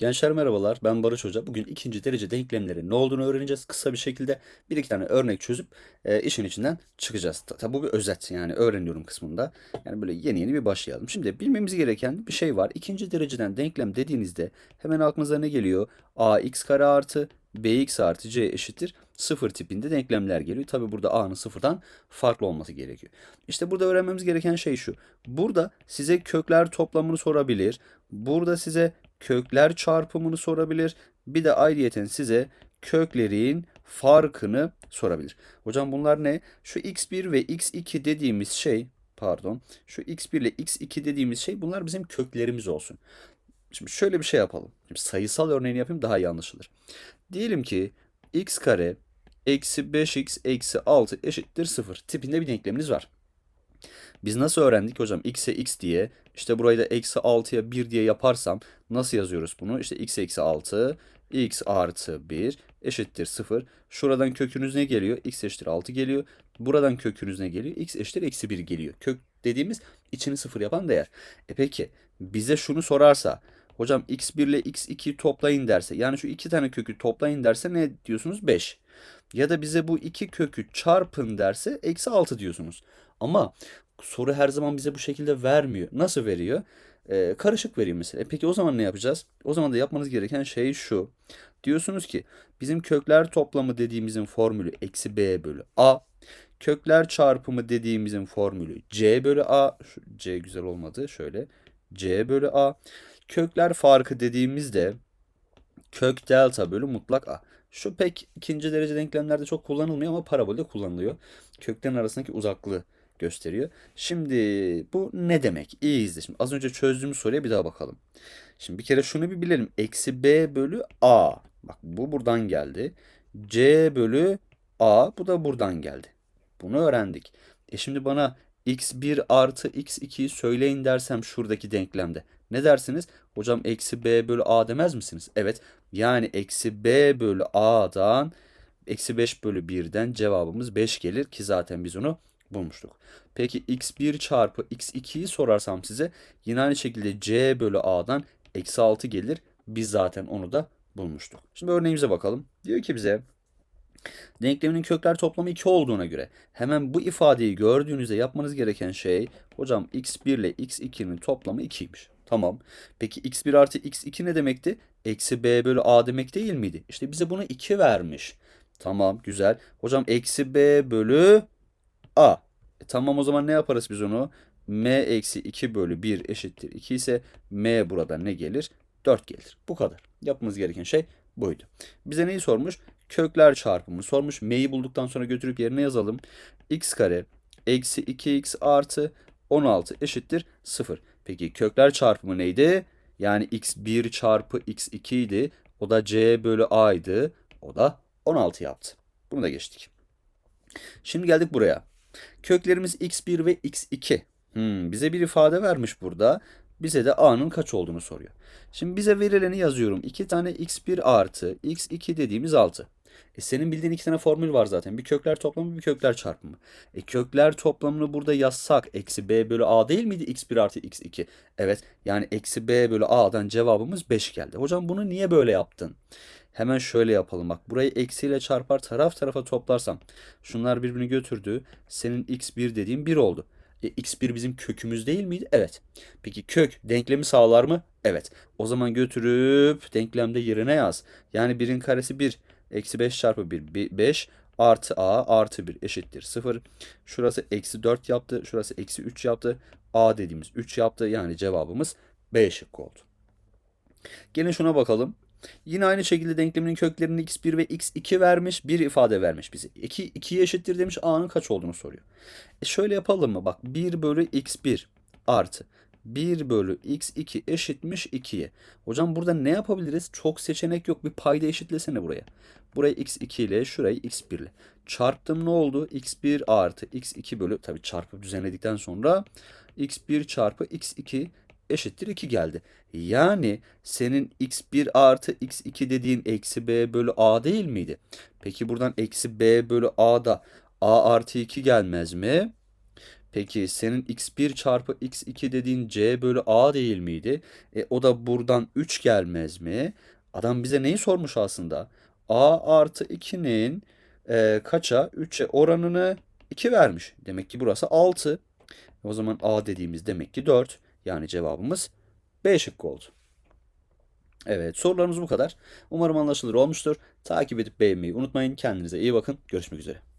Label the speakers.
Speaker 1: Gençler merhabalar, ben Barış Hoca. Bugün ikinci derece denklemlerin ne olduğunu öğreneceğiz. Kısa bir şekilde bir iki tane örnek çözüp e, işin içinden çıkacağız. Ta- Tabi bu bir özet yani öğreniyorum kısmında. Yani böyle yeni yeni bir başlayalım. Şimdi bilmemiz gereken bir şey var. İkinci dereceden denklem dediğinizde hemen aklınıza ne geliyor? ax kare artı bx artı c eşittir sıfır tipinde denklemler geliyor. Tabi burada a'nın sıfırdan farklı olması gerekiyor. İşte burada öğrenmemiz gereken şey şu. Burada size kökler toplamını sorabilir. Burada size kökler çarpımını sorabilir. Bir de ayrıyeten size köklerin farkını sorabilir. Hocam bunlar ne? Şu x1 ve x2 dediğimiz şey pardon şu x1 ile x2 dediğimiz şey bunlar bizim köklerimiz olsun. Şimdi şöyle bir şey yapalım. Şimdi sayısal örneğini yapayım daha iyi anlaşılır. Diyelim ki x kare eksi 5x eksi 6 eşittir 0 tipinde bir denkleminiz var. Biz nasıl öğrendik hocam? x'e x diye. İşte burayı da eksi 6'ya 1 diye yaparsam nasıl yazıyoruz bunu? İşte x eksi 6, x artı 1 eşittir 0. Şuradan kökünüz ne geliyor? x eşittir 6 geliyor. Buradan kökünüz ne geliyor? x eşittir eksi 1 geliyor. Kök dediğimiz içini 0 yapan değer. E peki bize şunu sorarsa hocam x1 ile x2'yi toplayın derse yani şu iki tane kökü toplayın derse ne diyorsunuz? 5. Ya da bize bu iki kökü çarpın derse eksi 6 diyorsunuz. Ama soru her zaman bize bu şekilde vermiyor. Nasıl veriyor? Ee, karışık veriyor mesela. E peki o zaman ne yapacağız? O zaman da yapmanız gereken şey şu. Diyorsunuz ki bizim kökler toplamı dediğimizin formülü eksi b bölü a. Kökler çarpımı dediğimizin formülü c bölü a. Şu c güzel olmadı. Şöyle c bölü a. Kökler farkı dediğimizde kök delta bölü mutlak a. Şu pek ikinci derece denklemlerde çok kullanılmıyor ama parabolde kullanılıyor. Köklerin arasındaki uzaklığı gösteriyor. Şimdi bu ne demek? İyi izle. Şimdi az önce çözdüğümüz soruya bir daha bakalım. Şimdi bir kere şunu bir bilelim. Eksi b bölü a. Bak bu buradan geldi. c bölü a. Bu da buradan geldi. Bunu öğrendik. E şimdi bana x1 artı x2'yi söyleyin dersem şuradaki denklemde. Ne dersiniz? Hocam eksi b bölü a demez misiniz? Evet. Yani eksi b bölü a'dan eksi 5 bölü 1'den cevabımız 5 gelir ki zaten biz onu bulmuştuk. Peki x1 çarpı x2'yi sorarsam size yine aynı şekilde c bölü a'dan eksi 6 gelir. Biz zaten onu da bulmuştuk. Şimdi örneğimize bakalım. Diyor ki bize denkleminin kökler toplamı 2 olduğuna göre hemen bu ifadeyi gördüğünüzde yapmanız gereken şey hocam x1 ile x2'nin toplamı 2'ymiş. Tamam. Peki x1 artı x2 ne demekti? Eksi b bölü a demek değil miydi? İşte bize bunu 2 vermiş. Tamam güzel. Hocam eksi b bölü a. E, tamam o zaman ne yaparız biz onu? m eksi 2 bölü 1 eşittir 2 ise m burada ne gelir? 4 gelir. Bu kadar. Yapmamız gereken şey buydu. Bize neyi sormuş? Kökler çarpımı sormuş. m'yi bulduktan sonra götürüp yerine yazalım. x kare eksi 2x artı 16 eşittir 0. Peki kökler çarpımı neydi? Yani x1 çarpı x2 idi. O da c bölü a'ydı. O da 16 yaptı. Bunu da geçtik. Şimdi geldik buraya. Köklerimiz x1 ve x2. Hmm, bize bir ifade vermiş burada. Bize de a'nın kaç olduğunu soruyor. Şimdi bize verileni yazıyorum. 2 tane x1 artı x2 dediğimiz 6. E senin bildiğin iki tane formül var zaten. Bir kökler toplamı bir kökler çarpımı. E kökler toplamını burada yazsak eksi b bölü a değil miydi x1 artı x2? Evet yani eksi b bölü a'dan cevabımız 5 geldi. Hocam bunu niye böyle yaptın? Hemen şöyle yapalım bak. Burayı eksiyle çarpar taraf tarafa toplarsam. Şunlar birbirini götürdü. Senin x1 dediğin 1 oldu. E, x1 bizim kökümüz değil miydi? Evet. Peki kök denklemi sağlar mı? Evet. O zaman götürüp denklemde yerine yaz. Yani 1'in karesi 1. Eksi 5 çarpı 1 5 artı a artı 1 eşittir 0. Şurası eksi 4 yaptı. Şurası eksi 3 yaptı. a dediğimiz 3 yaptı. Yani cevabımız B şıkkı oldu. Gene şuna bakalım. Yine aynı şekilde denkleminin köklerini x1 ve x2 vermiş. Bir ifade vermiş bize. 2, 2'ye eşittir demiş. a'nın kaç olduğunu soruyor. E şöyle yapalım mı? Bak 1 bölü x1 artı 1 bölü x2 eşitmiş 2'ye. Hocam burada ne yapabiliriz? Çok seçenek yok. Bir payda eşitlesene buraya. Burayı x2 ile şurayı x1 ile. Çarptım ne oldu? x1 artı x2 bölü tabii çarpıp düzenledikten sonra x1 çarpı x2 eşittir 2 geldi. Yani senin x1 artı x2 dediğin eksi b bölü a değil miydi? Peki buradan eksi b bölü a da a artı 2 gelmez mi? Peki senin x1 çarpı x2 dediğin c bölü a değil miydi? E, o da buradan 3 gelmez mi? Adam bize neyi sormuş aslında? a artı 2'nin e, kaça? 3'e oranını 2 vermiş. Demek ki burası 6. O zaman a dediğimiz demek ki 4. Yani cevabımız B şıkkı oldu. Evet sorularımız bu kadar. Umarım anlaşılır olmuştur. Takip edip beğenmeyi unutmayın. Kendinize iyi bakın. Görüşmek üzere.